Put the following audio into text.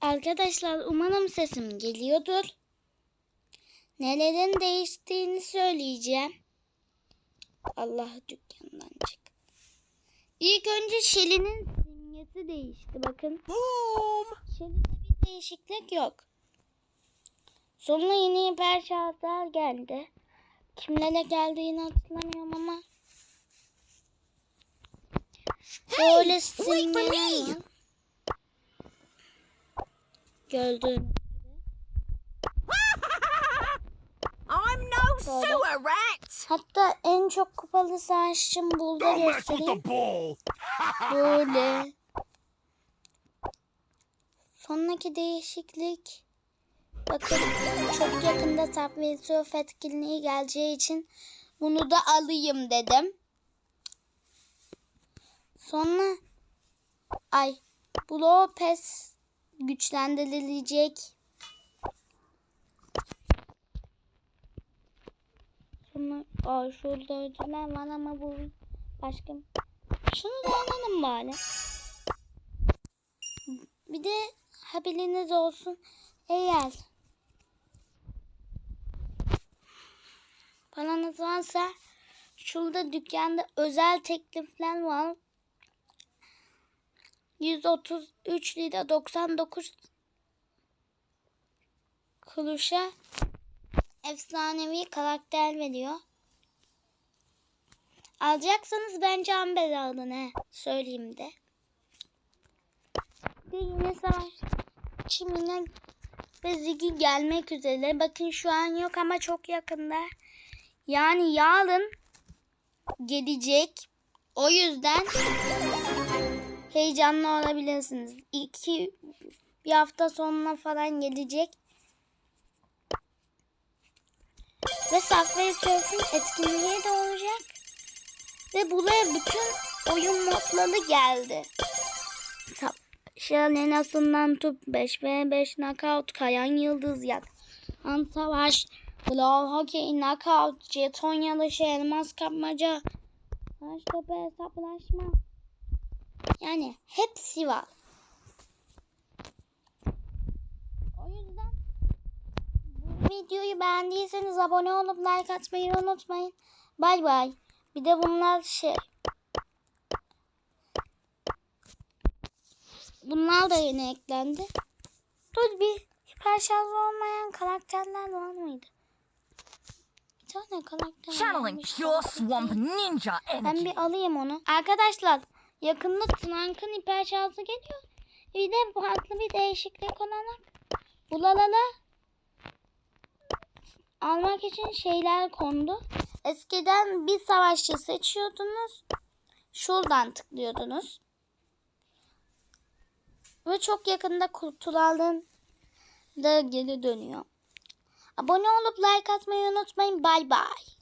Arkadaşlar umarım sesim geliyordur. Nelerin değiştiğini söyleyeceğim. Allah dükkandan çık. İlk önce Şeli'nin simgesi değişti. Bakın. Boom! Şeli'de bir değişiklik yok. Sonra yeni hiper şartlar geldi. Kimlere geldiğini hatırlamıyorum ama. Böyle wait for me. Gördüğünüz I'm no sewer rat! Hatta en çok kupalı savaşçım buldu Don't mess with göstereyim. the ball. Böyle. Sonraki değişiklik. Bakın çok yakında Subway Surf etkinliği geleceği için bunu da alayım dedim. Sonra ay bu Lopez güçlendirilecek. Sonra aa, şurada ödüller var ama bu başka şunu da alalım bari. Bir de haberiniz olsun. Eğer paranız varsa şurada dükkanda özel teklifler var. 133 lira 99 kuruşa efsanevi karakter veriyor. Alacaksanız bence Amber alın he. Söyleyeyim de. Ve yine savaş çimine ve Ziggy gelmek üzere. Bakın şu an yok ama çok yakında. Yani yarın gelecek. O yüzden heyecanlı olabilirsiniz. İki bir hafta sonra falan gelecek. Ve Subway Surf'in etkinliği de olacak. Ve buraya bütün oyun modları geldi. Şalenasından tut 5 ve 5 knockout kayan yıldız yak. An savaş, blow hockey knockout, jeton yalışı, elmas kapmaca, taş topu hesaplaşma. Yani hepsi var. O yüzden bu videoyu beğendiyseniz abone olup like atmayı unutmayın. Bay bay. Bir de bunlar şey. Bunlar da yeni eklendi. Dur bir hiper şarj olmayan karakterler var mıydı? Bir tane karakter Channeling pure swamp ninja Ben energy. bir alayım onu. Arkadaşlar yakında Trank'ın hiper şarjı geliyor. Bir de farklı bir değişiklik olarak bulalala almak için şeyler kondu. Eskiden bir savaşçı seçiyordunuz. Şuradan tıklıyordunuz. Ve çok yakında kutulardan da geri dönüyor. Abone olup like atmayı unutmayın. Bay bay.